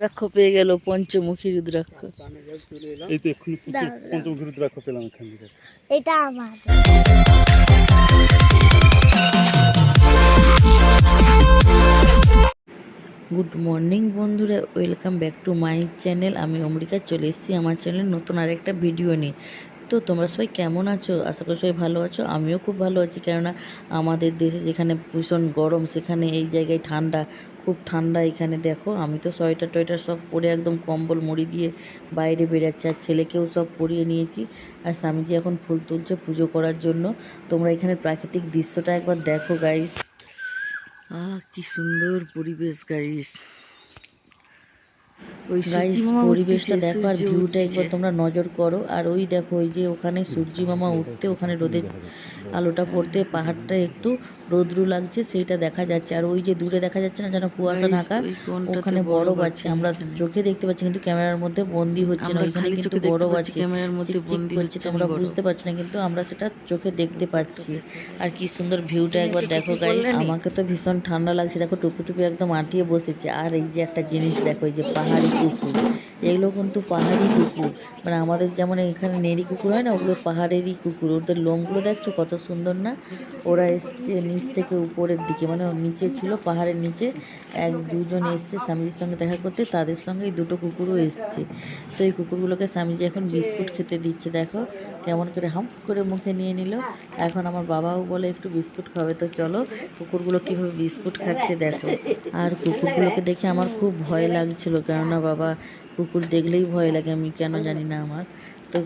রুদ্রাক্ষ পেয়ে গেল পঞ্চমুখী রুদ্রাক্ষ। এই তো এক্ষুনি পঞ্চমুখী রুদ্রাক্ষ পেলাম এখান থেকে। এটা আমার। গুড মর্নিং বন্ধুরা। Welcome back to my channel আমি অমরিকা চলে এসেছি আমার চ্যানেলে নতুন আরেকটা ভিডিও নিয়ে। তো তোমরা সবাই কেমন আছো? আশা করি সবাই ভালো আছো। আমিও খুব ভালো আছি। কেননা আমাদের দেশে যেখানে ভীষণ গরম, সেখানে এই জায়গায় ঠান্ডা, খুব ঠান্ডা এখানে দেখো। আমি তো সোয়েটার টয়েটার সব পরে একদম কম্বল মুড়ি দিয়ে বাইরে বেরাচ্ছি আর ছেলেকেও সব পরিয়ে নিয়েছি। আর স্বামীজি এখন ফুল তুলছে পুজো করার জন্য। তোমরা এখানে প্রাকৃতিক দৃশ্যটা একবার দেখো গাইস আহ, কি সুন্দর পরিবেশ গাইস ওই পরিবেশটা দেখো আর ভিউটা একবার তোমরা নজর করো। আর ওই দেখো ওই যে ওখানে সূর্যি মামা উঠতে ওখানে রোদের আলোটা পড়তে পাহাড়টা একটু রোদ্রু লাগছে সেইটা দেখা যাচ্ছে। আর ওই যে দূরে দেখা যাচ্ছে না যেন কুয়াশা ঢাকা ওখানে বরফ আছে আমরা চোখে দেখতে পাচ্ছি কিন্তু ক্যামেরার মধ্যে বন্দি হচ্ছে না ওইখানে কিন্তু বরফ আছে। ক্যামেরার মধ্যে বন্দি হচ্ছে তোমরা বুঝতে পারছি না কিন্তু আমরা সেটা চোখে দেখতে পাচ্ছি। আর কি সুন্দর ভিউটা একবার দেখো গাইস আমাকে তো ভীষণ ঠান্ডা লাগছে। দেখো টুপি টুপি একদম আটিয়ে বসেছে। আর এই যে একটা জিনিস দেখো এই যে পাহাড়ি কুকুর এগুলো কিন্তু পাহাড়ি কুকুর। মানে আমাদের যেমন এখানে নেড়ি কুকুর হয় না, ওগুলো পাহাড়েরই কুকুর। ওদের লোমগুলো দেখছ কত সুন্দর না? ওরা এসছে নিচ থেকে উপরের দিকে মানে নিচে ছিল, পাহাড়ের নিচে। এক, দুজন এসছে স্বামীজির সঙ্গে দেখা করতে, তাদের সঙ্গে এই দুটো কুকুরও এসছে। তো এই কুকুরগুলোকে স্বামীজি এখন বিস্কুট খেতে দিচ্ছে, দেখো কেমন করে হাম করে মুখে নিয়ে নিল। এখন আমার বাবাও বলে একটু বিস্কুট খাবে, তো চলো কুকুরগুলো কীভাবে বিস্কুট খাচ্ছে দেখো। আর কুকুরগুলোকে দেখে আমার খুব ভয় লাগছিল, কেননা বাবা কুকুর দেখলেই ভয় লাগে আমি কেন জানি না আমার। তো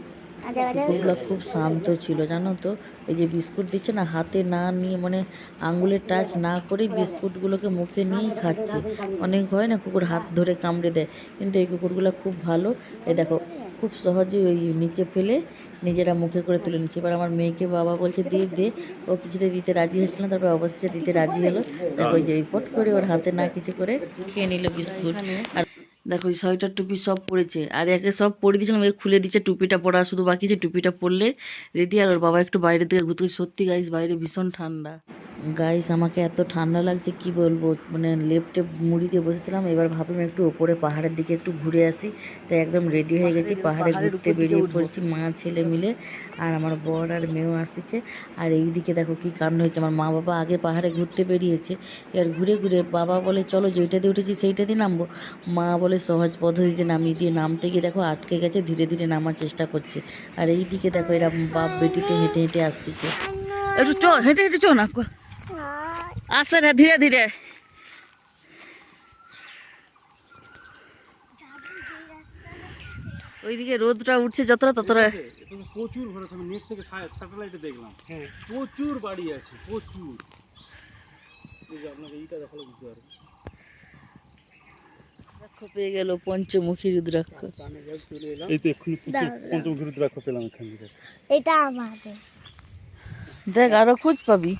কুকুরগুলো খুব শান্ত ছিল জানো তো? এই যে বিস্কুট দিচ্ছে না হাতে না নিয়ে মানে আঙুলের টাচ না করেই বিস্কুটগুলোকে মুখে নিয়েই খাচ্ছে। অনেক হয় না কুকুর হাত ধরে কামড়ে দেয়। কিন্তু এই কুকুরগুলো খুব ভালো। এই দেখো খুব সহজেই ওই নিচে ফেলে নিজেরা মুখে করে তুলে নিচ্ছে। এবার আমার মেয়েকে বাবা বলছে দিয়ে দে ও কিছুতে দিতে রাজি হচ্ছিল না তারপর অবশেষে দিতে রাজি হলো। দেখো ওই যে ওই পট করে ওর হাতে না কিছু করে খেয়ে নিল বিস্কুট। আর দেখো এই সোয়েটার টুপি সব পরেছে আর একে সব পরে দিয়েছিলাম একে খুলে দিচ্ছে টুপিটা পরা শুধু বাকি আছে টুপিটা পরলে রেডি আর ওর বাবা একটু বাইরে দিকে ঘুরতে। সত্যি গাইস বাইরে ভীষণ ঠান্ডা গাইস আমাকে এত ঠান্ডা লাগছে কি বলব? মানে লেফটে মুড়ি দিয়ে বসেছিলাম এবার ভাবলাম একটু ওপরে পাহাড়ের দিকে একটু ঘুরে আসি। তাই একদম রেডি হয়ে গেছি পাহাড়ে ঘুরতে বেরিয়ে পড়েছি মা ছেলে মিলে। আর আমার বর আর মেয়েও আসতেছে। আর এই দিকে দেখো কি কাণ্ড হয়েছে আমার মা বাবা আগে পাহাড়ে ঘুরতে বেরিয়েছে। এবার ঘুরে ঘুরে বাবা বলে চলো যেইটাতে উঠেছি সেইটাতে নামবো। মা বলে সহজ পদ্ধতিতে নামিয়ে দিয়ে নামতে গিয়ে দেখো আটকে গেছে ধীরে ধীরে নামার চেষ্টা করছে। আর এই দিকে দেখো এরা বাপ বেটিতে হেঁটে হেঁটে আসতেছে। একটু চ হেঁটে হেঁটে চ না আসে না ধীরে ধীরে। ওইদিকে রোদটা উঠছে যতটা ততটা। প্রচুর ঘরে আমি নেট থেকে স্যাটেলাইটে দেখলাম। হ্যাঁ। প্রচুর বাড়ি আছে প্রচুর। এই যে আপনাকে এইটা দেখালে বুঝতে পারবেন পেয়ে গেল পঞ্চমুখী রুদ্রাক্ষ। এই তো এক্ষুনি পঞ্চমুখী রুদ্রাক্ষ পেলাম এখান থেকে। এটা আমাদের। দেখ আরও খোঁজ পাবি।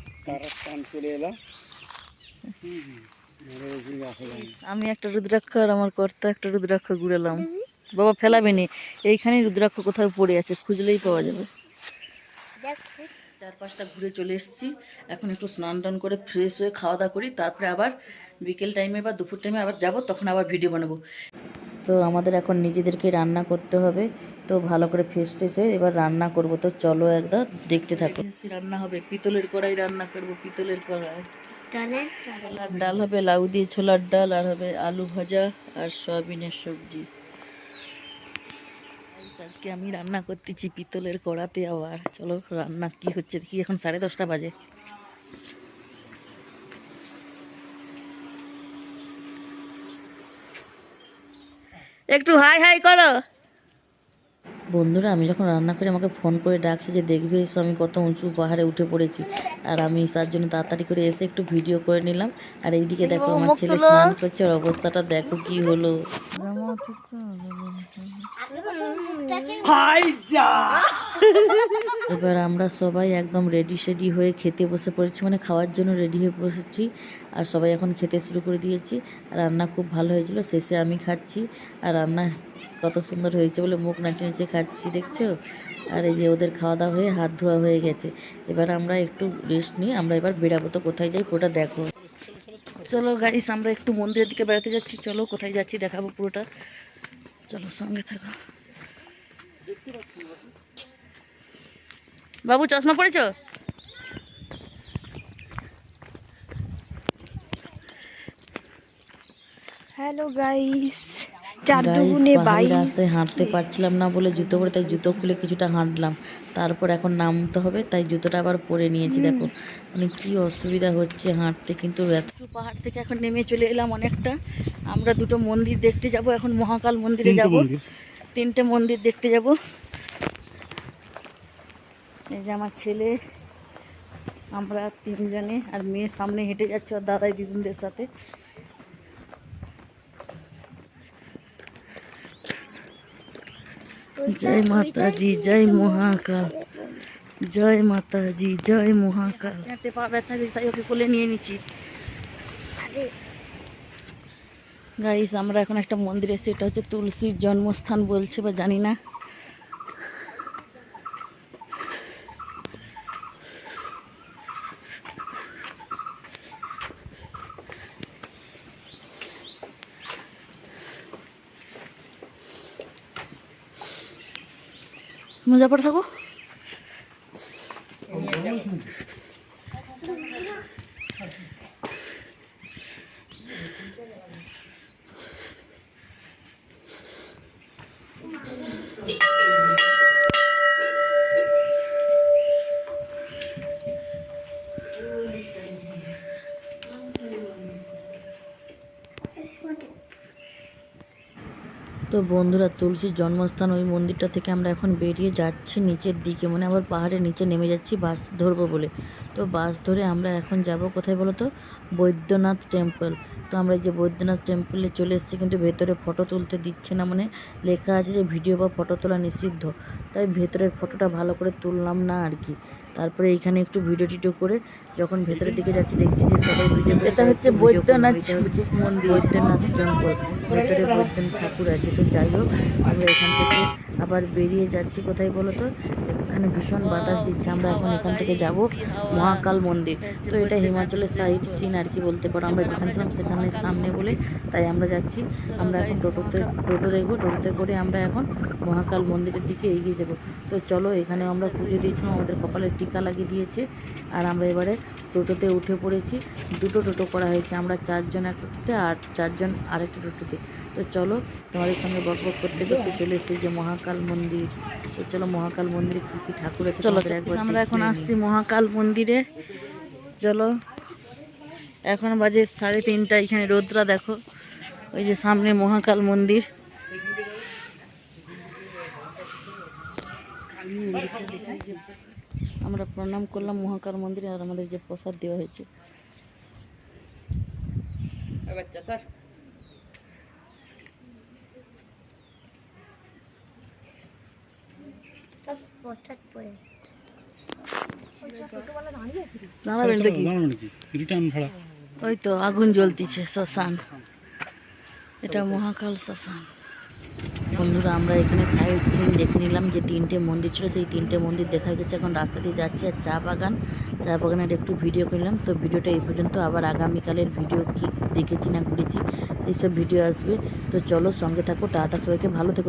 আমি একটা রুদ্রাক্ষ আর আমার কর্তা একটা রুদ্রাক্ষ ঘুরেলাম। বাবা ফেলাবেনি। এইখানে রুদ্রাক্ষ কোথাও পড়ে আছে, খুঁজলেই পাওয়া যাবে। চার পাঁচটা ঘুরে চলে এসেছি। এখন একটু স্নান টান করে ফ্রেশ হয়ে খাওয়া দাওয়া করি তারপরে আবার বিকেল টাইমে বা দুপুর টাইমে আবার যাব তখন আবার ভিডিও বানাবো। তো আমাদের এখন নিজেদেরকে রান্না করতে হবে তো ভালো করে ফ্রেশ ট্রেশ হয়ে এবার রান্না করব। তো চলো একদম দেখতে থাকো। রান্না হবে পিতলের কড়াই রান্না করব পিতলের কড়াই। ডাল হবে লাউ দিয়ে ছোলার ডাল আর হবে আলু ভাজা আর সয়াবিনের সবজি। আজকে আমি রান্না করতেছি পিতলের কড়াতে আবার। চলো রান্না কি হচ্ছে কি এখন সাড়ে দশটা বাজে। একটু হাই হাই করো। বন্ধুরা আমি যখন রান্না করি আমাকে ফোন করে ডাকছে যে দেখবে এসো আমি কত উঁচু পাহাড়ে উঠে পড়েছি। আর আমি তার জন্য তাড়াতাড়ি করে এসে একটু ভিডিও করে নিলাম। আর এইদিকে দেখো আমার ছেলে স্নান করছে ওর অবস্থাটা দেখো কি হলো। এবার আমরা সবাই একদম রেডি সেডি হয়ে খেতে বসে পড়েছি মানে খাওয়ার জন্য রেডি হয়ে বসেছি। আর সবাই এখন খেতে শুরু করে দিয়েছি। রান্না খুব ভালো হয়েছিল, শেষে আমি খাচ্ছি। আর রান্না কত সুন্দর হয়েছে বলে মুখ নাচে নিচে খাচ্ছি, দেখছ? আর এই যে ওদের খাওয়া দাওয়া হয়ে হাত ধোয়া হয়ে গেছে। এবার আমরা একটু রেস্ট নিই, আমরা এবার বেরাবো তো কোথায় যাই ওটা দেখো। চলো গাইস আমরা একটু মন্দিরের দিকে বেড়াতে যাচ্ছি। চলো কোথায় যাচ্ছি দেখাবো পুরোটা। চলো সঙ্গে থাকো। বাবু চশমা পড়েছো হ্যালো গাইস রাস্তায় হাঁটতে পারছিলাম না বলে জুতো পরে তাই জুতো খুলে কিছুটা হাঁটলাম। তারপর এখন নামতে হবে তাই জুতোটা আবার পরে নিয়েছি দেখো। মানে কি অসুবিধা হচ্ছে হাঁটতে কিন্তু এত পাহাড় থেকে এখন নেমে চলে এলাম অনেকটা। আমরা দুটো মন্দির দেখতে যাব এখন মহাকাল মন্দিরে যাব। তিনটে মন্দির দেখতে যাব। এই যে আমার ছেলে আমরা তিনজনে আর মেয়ে সামনে হেঁটে যাচ্ছে আর দাদাই বিগুনদের সাথে। জয় মাতাজি জয় মহাকাল। জয় মাতাজি জয় মহাকাল। হাঁটতে পা ব্যথা গেছে তাই ওকে কোলে নিয়ে নিচ্ছি। গাইস আমরা এখন একটা মন্দিরে সেটা এটা হচ্ছে তুলসীর জন্মস্থান বলছে বা জানি না। मुजफ्फरसको তো বন্ধুরা, তুলসীর জন্মস্থান ওই মন্দিরটা থেকে আমরা এখন বেরিয়ে যাচ্ছি নিচের দিকে। মানে আবার পাহাড়ের নিচে নেমে যাচ্ছি, বাস ধরবো বলে। তো বাস ধরে আমরা এখন যাব কোথায় বলো তো? বৈদ্যনাথ টেম্পল। তো আমরা যে বৈদ্যনাথ টেম্পলে চলে এসেছি, কিন্তু ভেতরে ফটো তুলতে দিচ্ছে না। মানে লেখা আছে যে, ভিডিও বা ফটো তোলা নিষিদ্ধ। তাই ভেতরের ফটোটা ভালো করে তুললাম না আর কি। তারপরে এইখানে একটু ভিডিও টিডিও করে যখন ভেতরের দিকে যাচ্ছি দেখছি যে সবাই ভিডিও এটা হচ্ছে বৈদ্যনাথ মন্দির। বৈদ্যনাথ টেম্পল ভেতরে বৈদ্যনাথ ঠাকুর আছে। তো যাই হোক আমরা এখান থেকে আবার বেরিয়ে যাচ্ছি। কোথায় বলো তো? এখানে ভীষণ বাতাস দিচ্ছে। আমরা এখন এখান থেকে যাব মহাকাল মন্দির। তো এটা হিমাচলের সাইড সিন আর কি বলতে পারো। আমরা যেখানে ছিলাম সেখানে সামনে বলে তাই আমরা যাচ্ছি। আমরা এখন টোটোতে টোটো দেখব। টোটোতে করে আমরা এখন মহাকাল মন্দিরের দিকে এগিয়ে যাব। তো চলো এখানে আমরা পুজো দিয়েছিলাম। আমাদের কপালে টিকা লাগিয়ে দিয়েছে। আর আমরা এবারে টোটোতে উঠে পড়েছি। দুটো টোটো করা হয়েছে আমরা চারজন এক টোটোতে আর চারজন আরেকটা টোটোতে। তো চলো তোমাদের সঙ্গে বক বক করতে করতে চলে এসেছি যে মহাকাল মন্দির। তো চলো মহাকাল মন্দিরে কী কী ঠাকুর আছে চলো আমরা এখন আসছি মহাকাল মন্দিরে। চলো এখন বাজে সাড়ে তিনটা এখানে রোদ্রা দেখো। ওই যে সামনে মহাকাল মন্দির। আমরা প্রণাম করলাম মহাকাল মন্দিরে আর আমাদের যে প্রসাদ দেওয়া হয়েছে। দাঁড়াবেন দেখি ওই তো আগুন জ্বলতিছে শ্মশান। এটা মহাকাল শ্মশান। বন্ধুরা, আমরা এখানে সাইড সিন দেখে নিলাম যে তিনটে মন্দির ছিল। সেই তিনটে মন্দির দেখা গেছে। এখন রাস্তা দিয়ে যাচ্ছে আর চা বাগান। চা বাগানের একটু ভিডিও করলাম। তো ভিডিওটা এই পর্যন্ত। আবার আগামীকালের ভিডিও কি দেখেছি না ঘুরেছি, এইসব ভিডিও আসবে। তো চলো সঙ্গে থাকো। টাটা সবাইকে। ভালো থেকো।